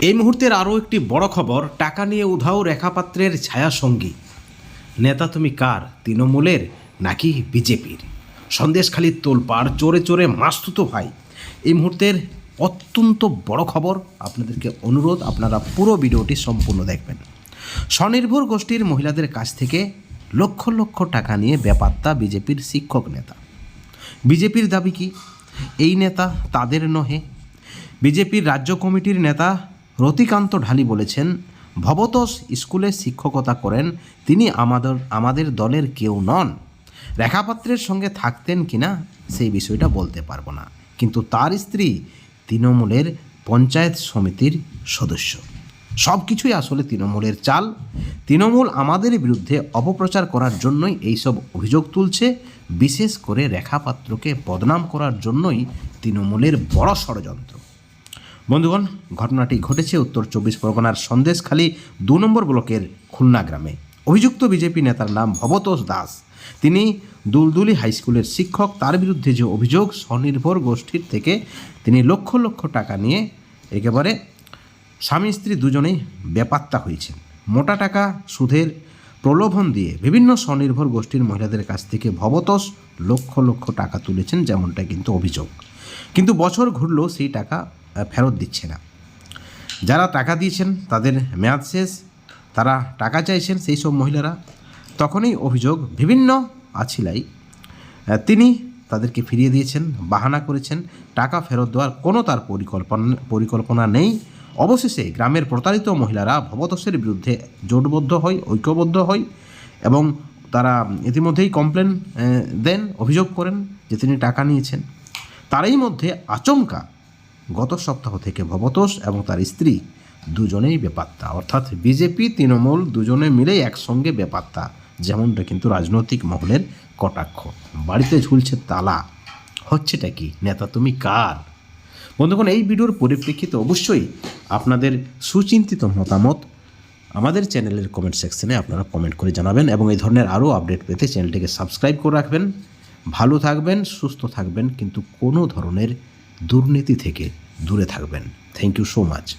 এই মুহূর্তের আরও একটি বড় খবর, টাকা নিয়ে উধাও রেখাপাত্রের ছায়া সঙ্গী নেতা তুমি কার, তৃণমূলের নাকি বিজেপির? সন্দেশখালী তোলপাড় চোরে চোরে মাস্তুতো ভাই। এই মুহূর্তের অত্যন্ত বড় খবর, আপনাদেরকে অনুরোধ, আপনারা পুরো ভিডিওটি সম্পূর্ণ দেখবেন। স্বনির্ভর গোষ্ঠীর মহিলাদের কাছ থেকে লক্ষ লক্ষ টাকা নিয়ে বেপাত্তা বিজেপির শিক্ষক নেতা। বিজেপির দাবি কি? এই নেতা তাদের নহে। বিজেপির রাজ্য কমিটির নেতা রতিকান্ত ঢালি বলেছেন, ভবতোষ স্কুলে শিক্ষকতা করেন, তিনি আমাদের আমাদের দলের কেউ নন। রেখাপাত্রের সঙ্গে থাকতেন কিনা সেই বিষয়টা বলতে পারব না। কিন্তু তার স্ত্রী তৃণমূলের পঞ্চায়েত সমিতির সদস্য। সব কিছুই আসলে তৃণমূলের চাল। তৃণমূল আমাদের বিরুদ্ধে অপপ্রচার করার জন্যই এইসব অভিযোগ তুলছে। বিশেষ করে রেখাপাত্রকে বদনাম করার জন্যই তৃণমূলের বড় ষড়যন্ত্র। বন্ধুগণ, ঘটনাটি ঘটেছে উত্তর চব্বিশ পরগনার সন্দেশখালী দু নম্বর ব্লকের খুলনা গ্রামে। অভিযুক্ত বিজেপি নেতার নাম ভবতোষ দাস। তিনি দুলদুলি হাই স্কুলের শিক্ষক। তার বিরুদ্ধে যে অভিযোগ, স্বনির্ভর গোষ্ঠীর থেকে তিনি লক্ষ লক্ষ টাকা নিয়ে একেবারে স্বামী স্ত্রী দুজনেই বেপাত্তা হয়েছেন। মোটা টাকা, সুদের প্রলোভন দিয়ে বিভিন্ন স্বনির্ভর গোষ্ঠীর মহিলাদের কাছ থেকে ভবতোষ লক্ষ লক্ষ টাকা তুলেছেন, যেমনটা কিন্তু অভিযোগ। কিন্তু বছর ঘুরলেও সেই টাকা ফেরত দিচ্ছে না। যারা টাকা দিয়েছেন, তাদের মেয়াদ শেষ, তারা টাকা চাইছেন সেই সব মহিলারা, তখনই অভিযোগ বিভিন্ন আছিলাই তিনি তাদেরকে ফিরিয়ে দিয়েছেন, বাহানা করেছেন, টাকা ফেরত দেওয়ার কোনো তার পরিকল্পনা পরিকল্পনা নেই। অবশেষে গ্রামের প্রতারিত মহিলারা ভবতোষের বিরুদ্ধে জোটবদ্ধ হয়, ঐক্যবদ্ধ হয় এবং তারা ইতিমধ্যেই কমপ্লেন দেন, অভিযোগ করেন যে তিনি টাকা নিয়েছেন। তারই মধ্যে আচমকা গত সপ্তাহ থেকে ভবতোষ এবং তার স্ত্রী দুজনেই বেপাত্তা। অর্থাৎ বিজেপি, তৃণমূল দুজনে মিলেই একসঙ্গে বেপাত্তা। যেমনটা কিন্তু রাজনৈতিক মহলের কটাক্ষ। বাড়িতে ঝুলছে তালা। হচ্ছেটা কি? নেতা তুমি কার? বন্ধুগণ, এই ভিডিওর পরিপ্রেক্ষিতে অবশ্যই আপনাদের সুচিন্তিত মতামত আমাদের চ্যানেলের কমেন্ট সেকশনে আপনারা কমেন্ট করে জানাবেন এবং এই ধরনের আরও আপডেট পেতে চ্যানেলটিকে সাবস্ক্রাইব করে রাখবেন। ভালো থাকবেন, সুস্থ থাকবেন, কিন্তু কোনো ধরনের দুর্নীতি থেকে দূরে থাকবেন। Thank you so much